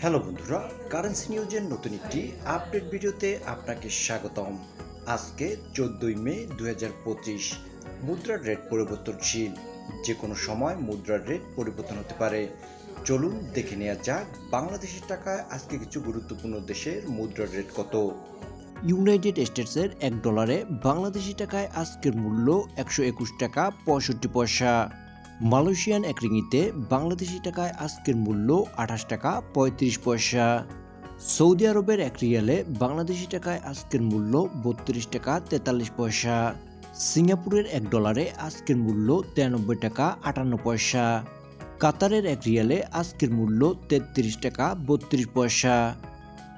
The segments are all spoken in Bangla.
হ্যালো বন্ধুরা কারেন্সি নিউজের নতুন একটি আপডেট ভিডিওতে আপনাকে স্বাগতম। আজকে চোদ্দই মে দু হাজার পঁচিশ মুদ্রার রেট পরিবর্তনশীল। যে কোনো সময় মুদ্রার রেট পরিবর্তন হতে পারে। চলুন দেখে নেওয়া যাক বাংলাদেশের টাকায় আজকে কিছু গুরুত্বপূর্ণ দেশের মুদ্রার রেট কত। ইউনাইটেড স্টেটসের এক ডলারে বাংলাদেশি টাকায় আজকের মূল্য একশো একুশ টাকা পঁয়ষট্টি পয়সা। মালয়েশিয়ান এক রিঙিতে বাংলাদেশি টাকায় আজকের মূল্য আঠাশ টাকা পঁয়ত্রিশ পয়সা। সৌদি আরবের এক রিয়ালে বাংলাদেশি টাকায় আজকের মূল্য বত্রিশ টাকা তেতাল্লিশ পয়সা। সিঙ্গাপুরের এক ডলারে আজকের মূল্য তিরানব্বই টাকা আটান্ন পয়সা। কাতারের এক রিয়ালে আজকের মূল্য তেত্রিশ টাকা বত্রিশ পয়সা।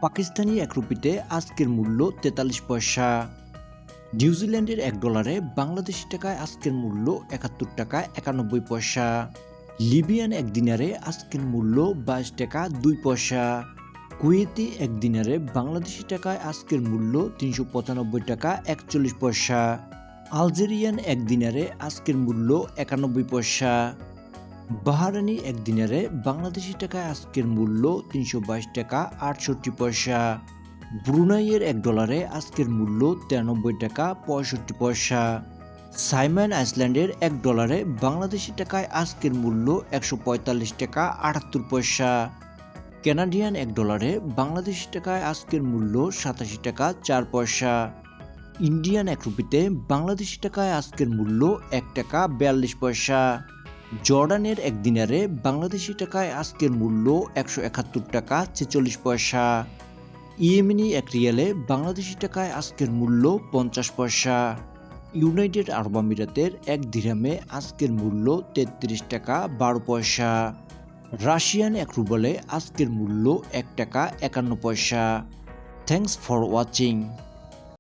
পাকিস্তানি এক রুপিতে আজকের মূল্য তেতাল্লিশ পয়সা। নিউজিল্যান্ডের এক ডলারে বাংলাদেশি টাকায় আজকের মূল্য একাত্তর টাকা একানব্বই পয়সা। লিবিয়ান এক দিনারে আজকের মূল্য বাইশ টাকা দুই পয়সা। কুয়েতি এক দিনারে বাংলাদেশি টাকায় আজকের মূল্য তিনশো পঁচানব্বই টাকা একচল্লিশ পয়সা। আলজেরিয়ান এক দিনারে আজকের মূল্য একানব্বই পয়সা। বাহারানি এক দিনারে বাংলাদেশি টাকায় আজকের মূল্য তিনশো বাইশ টাকা আটষট্টি পয়সা। ব্রুনাইয়ের এক ডলারে আজকের মূল্য তিরানব্বই টাকা পঁয়ষট্টি পয়সা। সাইমন আইসল্যান্ডের এক ডলারে বাংলাদেশি টাকায় আজকের মূল্য একশো পঁয়তাল্লিশ টাকা আটাত্তর পয়সা। ক্যানাডিয়ান এক ডলারে বাংলাদেশি টাকায় আজকের মূল্য সাতাশি টাকা চার পয়সা। ইন্ডিয়ান এক রুপিতে বাংলাদেশি টাকায় আজকের মূল্য এক টাকা বিয়াল্লিশ পয়সা। জর্ডানের এক দিনারে বাংলাদেশি টাকায় আজকের মূল্য একশো একাত্তর টাকা ছেচল্লিশ পয়সা। ইয়েমেনি এক রিয়ালে বাংলাদেশি টাকায় আজকের মূল্য পঞ্চাশ পয়সা। ইউনাইটেড আরব আমিরাতের এক দিরামে আজকের মূল্য তেত্রিশ টাকা বারো পয়সা। রাশিয়ান এক রুবলে আজকের মূল্য এক টাকা একান্ন পয়সা। Thanks for watching.